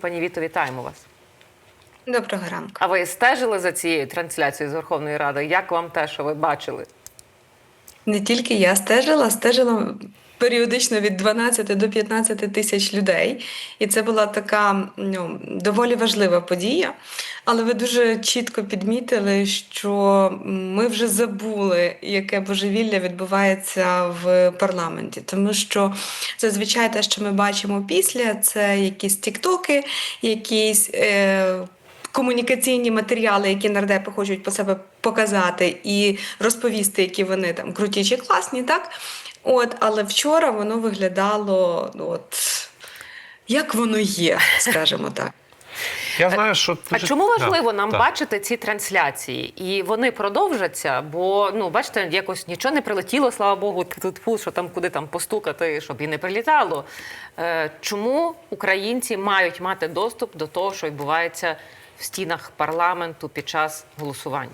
Пані Віто, вітаємо вас. Доброго ранку. А ви стежили за цією трансляцією з Верховної Ради? Як вам те, що ви бачили? Не тільки я стежила, стежила періодично від 12 до 15 тисяч людей. І це була така ну, доволі важлива подія. Але ви дуже чітко підмітили, що ми вже забули, яке божевілля відбувається в парламенті. Тому що зазвичай те, що ми бачимо після, це якісь тіктоки, якісь. Е- комунікаційні матеріали, які нардепи хочуть по себе показати і розповісти, які вони там круті чи класні, так? От, але вчора воно виглядало, ну, от як воно є, скажімо так. Я знаю, що А дуже- чому важливо Да, нам так. бачити ці трансляції? І вони продовжаться, бо ну бачите, якось нічого не прилетіло, слава Богу, тут фу, що там куди там постукати, щоб і не прилітало. Е, чому українці мають мати доступ до того, що відбувається в стінах парламенту під час голосування?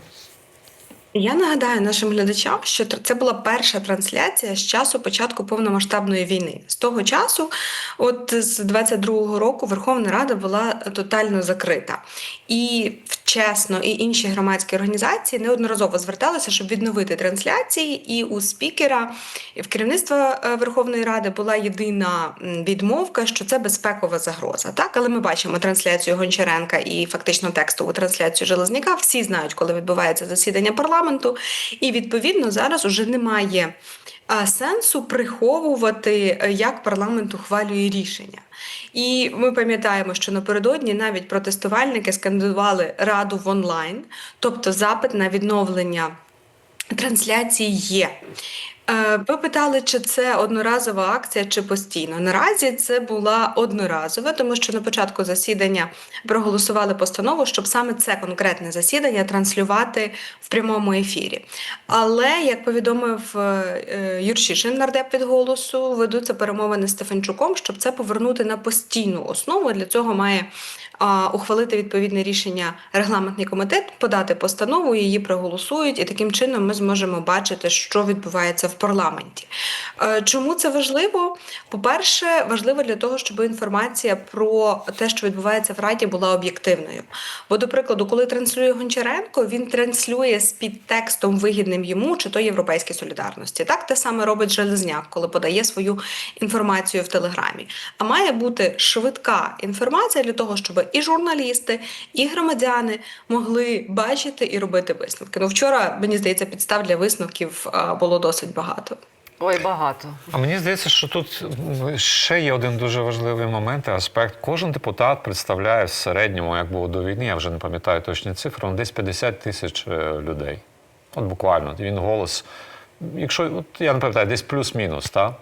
Я нагадаю нашим глядачам, що це була перша трансляція з часу початку повномасштабної війни. З того часу, от з 22-го року, Верховна Рада була тотально закрита. І вчесно, і інші громадські організації неодноразово зверталися, щоб відновити трансляції. І у спікера, і в керівництва е, Верховної Ради була єдина відмовка, що це безпекова загроза. Так, але ми бачимо трансляцію Гончаренка і фактично текстову трансляцію Железняка. Всі знають, коли відбувається засідання парламенту, і відповідно зараз уже немає сенсу приховувати, е, як парламент ухвалює рішення. І ми пам'ятаємо, що напередодні навіть протестувальники скандували раду в онлайн, тобто запит на відновлення трансляції є. Е, Ви питали, чи це одноразова акція, чи постійно. Наразі це була одноразова, тому що на початку засідання проголосували постанову, щоб саме це конкретне засідання транслювати в прямому ефірі. Але, як повідомив е, Юршишин, нардеп від голосу, ведуться перемовини з Стефанчуком, щоб це повернути на постійну основу. Для цього має ухвалити відповідне рішення регламентний комітет, подати постанову, її проголосують, і таким чином ми зможемо бачити, що відбувається в парламенті. Е, Чому це важливо? По-перше, важливо для того, щоб інформація про те, що відбувається в Раді, була об'єктивною. Бо, до прикладу, коли транслює Гончаренко, він транслює з підтекстом вигідним йому чи то європейській солідарності. Так те саме робить Железняк, коли подає свою інформацію в Телеграмі. А має бути швидка інформація для того, щоб і журналісти, і громадяни могли бачити і робити висновки. Ну вчора мені здається, підстав для висновків було досить багато. Ой, багато. А мені здається, що тут ще є один дуже важливий момент і аспект. Кожен депутат представляє в середньому, як було до війни, я вже не пам'ятаю точні цифри, ну, десь 50 тисяч е, людей. От буквально. Він голос. Якщо от, я не пам'ятаю, десь плюс-мінус, так?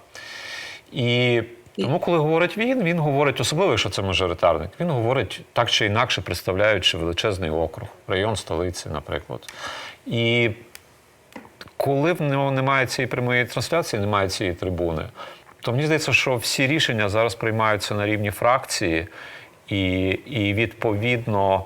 І тому, коли говорить він, він говорить, особливо, якщо це мажоритарник, він говорить так чи інакше, представляючи величезний округ, район столиці, наприклад. І коли в нього немає цієї прямої трансляції, немає цієї трибуни, то мені здається, що всі рішення зараз приймаються на рівні фракції, і, і відповідно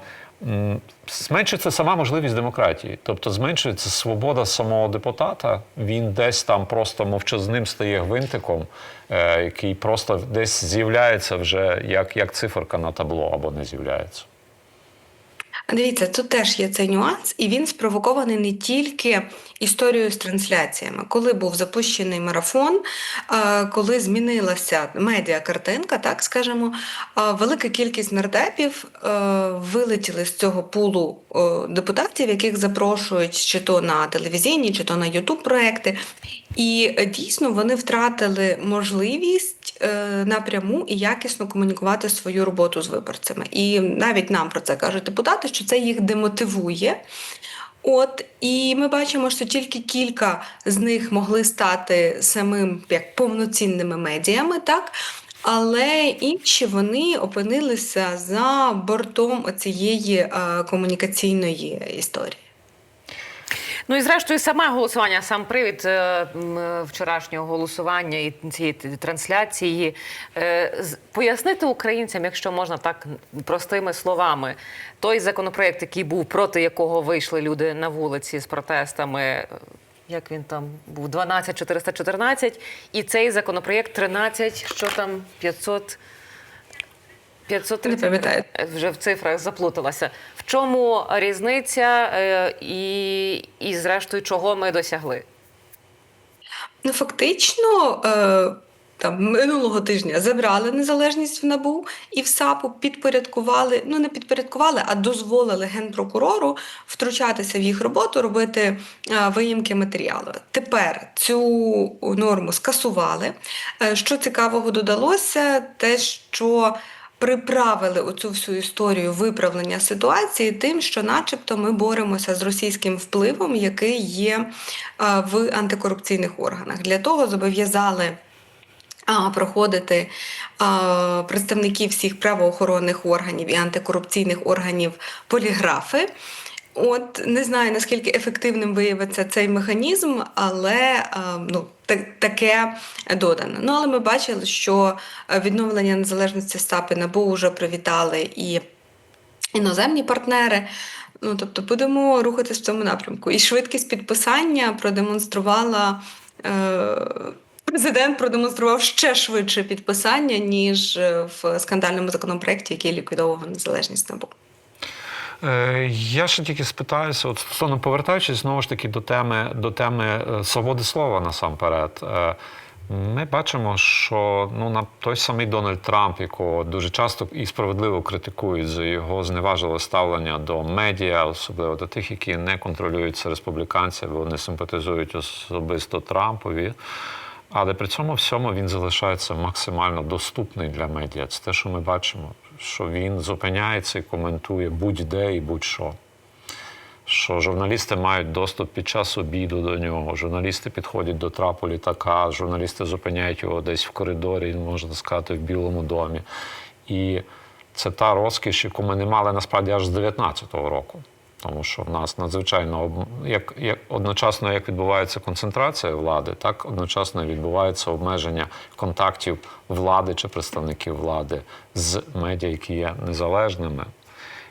зменшується сама можливість демократії. Тобто зменшується свобода самого депутата. Він десь там просто мовчазним стає гвинтиком, е, який просто десь з'являється вже як, як циферка на табло або не з'являється. Дивіться, тут теж є цей нюанс, і він спровокований не тільки історією з трансляціями. Коли був запущений марафон, коли змінилася медіакартинка, так скажемо, велика кількість нардепів вилетіли з цього пулу депутатів, яких запрошують чи то на телевізійні, чи то на Ютуб проекти. І е, дійсно вони втратили можливість е, напряму і якісно комунікувати свою роботу з виборцями. І навіть нам про це кажуть депутати, що це їх демотивує. От і ми бачимо, що тільки кілька з них могли стати самим як повноцінними медіями, так. Але інші вони опинилися за бортом цієї е, комунікаційної історії. Ну і зрештою, саме голосування, сам привід е, вчорашнього голосування і цієї трансляції. Е, Пояснити українцям, якщо можна так простими словами, той законопроект, який був, проти якого вийшли люди на вулиці з протестами. е, Як він там був 12414, і цей законопроєкт 13, що там 500 530 Не пам'ятаю. вже в цифрах заплуталася. Чому різниця е, і, і зрештою, чого ми досягли? Ну, фактично, е, там минулого тижня забрали незалежність в НАБУ і в САПу підпорядкували, ну не підпорядкували, а дозволили генпрокурору втручатися в їх роботу, робити е, виїмки матеріалу. Тепер цю норму скасували. Е, що цікавого додалося, те, що приправили оцю всю історію виправлення ситуації тим, що, начебто, ми боремося з російським впливом, який є в антикорупційних органах. Для того зобов'язали. Проходити а, представників всіх правоохоронних органів і антикорупційних органів поліграфи. От не знаю наскільки ефективним виявиться цей механізм, але ну, таке додано. Ну але ми бачили, що е, відновлення незалежності САП НАБУ вже привітали і іноземні партнери. Ну тобто будемо рухатись в цьому напрямку. І швидкість підписання продемонструвала. Е- Президент продемонстрував ще швидше підписання, ніж е, в скандальному законопроекті, який ліквідовував незалежність НАБУ. Е, Я ще тільки спитаюся, от стосовно повертаючись знову ж таки до теми, до теми е, свободи слова насамперед. Е, Ми бачимо, що ну, на той самий Дональд Трамп, якого дуже часто і справедливо критикують за його зневажливе ставлення до медіа, особливо до тих, які не контролюються республіканці, бо вони симпатизують особисто Трампові. Але при цьому всьому він залишається максимально доступний для медіа. Це те, що ми бачимо, що він зупиняється і коментує будь-де і будь-що. Що журналісти мають доступ під час обіду до нього, журналісти підходять до трапу літака, журналісти зупиняють його десь в коридорі, можна сказати, в Білому домі. І це та розкіш, яку ми не мали насправді аж з 19-го року. Тому що в нас надзвичайно як, як одночасно як відбувається концентрація влади, так одночасно відбувається обмеження контактів влади чи представників влади з медіа, які є незалежними.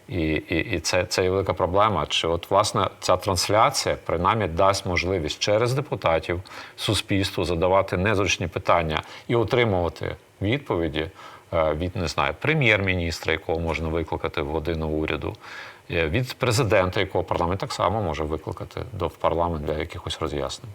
І, і, і це, це є велика проблема. Чи от власне ця трансляція принаймні дасть можливість через депутатів суспільству задавати незручні питання і отримувати відповіді е, від не знаю прем'єр-міністра, якого можна викликати в годину уряду, від президента, якого парламент так само може викликати до парламент для якихось роз'яснень.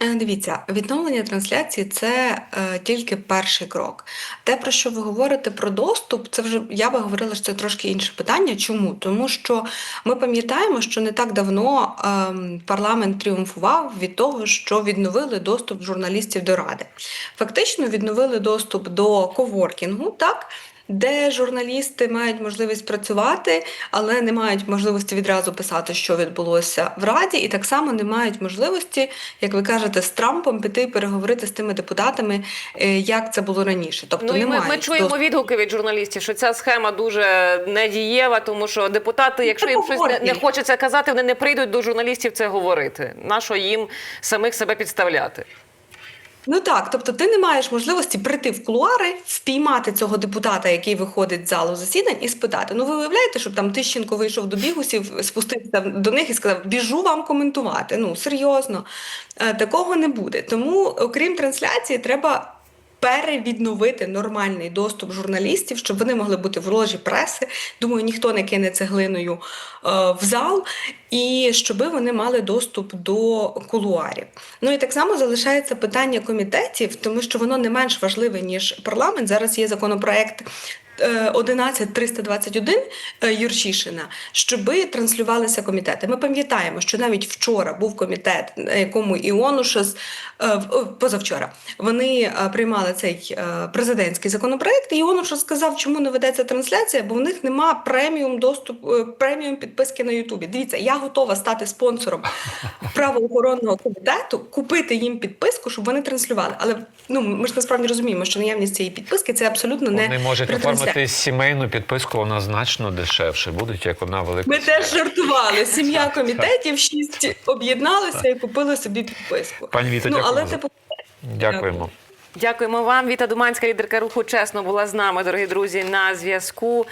Е, Дивіться, відновлення трансляції це е, тільки перший крок. Те, про що ви говорите про доступ, це вже я би говорила, що це трошки інше питання. Чому? Тому що ми пам'ятаємо, що не так давно ем, парламент тріумфував від того, що відновили доступ журналістів до ради. Фактично відновили доступ до коворкінгу, так. Де журналісти мають можливість працювати, але не мають можливості відразу писати, що відбулося в Раді, і так само не мають можливості, як ви кажете, з Трампом піти переговорити з тими депутатами, е, як це було раніше. Тобто Ну і не ми, ми чуємо відгуки від журналістів, що ця схема дуже недієва, тому що депутати, якщо їм щось не, не хочеться казати, вони не прийдуть до журналістів це говорити. Нащо їм самих себе підставляти? Ну так, тобто ти не маєш можливості прийти в кулуари, впіймати цього депутата, який виходить з залу засідань, і спитати: ну ви уявляєте, щоб там Тищенко вийшов до бігусів, спустився до них і сказав: біжу вам коментувати. Ну серйозно, Е, такого не буде. Тому, окрім трансляції, треба. Перевідновити нормальний доступ журналістів, щоб вони могли бути в ложі преси. Думаю, ніхто не кине цеглиною е, в зал, і щоб вони мали доступ до кулуарів. Ну і так само залишається питання комітетів, тому що воно не менш важливе ніж парламент. Зараз є законопроект. Е, 11321 е, Юрчишина, щоби транслювалися комітети. Ми пам'ятаємо, що навіть вчора був комітет, на якому Іонушас е, позавчора вони приймали цей президентський законопроект. І Іонушас сказав, чому не ведеться трансляція, бо в них нема преміум доступ, преміум підписки на Ютубі. Дивіться, я готова стати спонсором правоохоронного комітету, купити їм підписку, щоб вони транслювали. Але ну ми ж насправді розуміємо, що наявність цієї підписки це абсолютно не Вони можуть ретрансляція. Оформити сімейну підписку, вона значно дешевше. Будуть як одна велика. Ми теж жартували. Сім'я комітетів шість об'єдналися і купили собі підписку. Пані Віта, ну але дякуємо за- типу. Дякуємо. Дякуємо вам. Віта Думанська, лідерка руху чесно, була з нами, дорогі друзі, на зв'язку.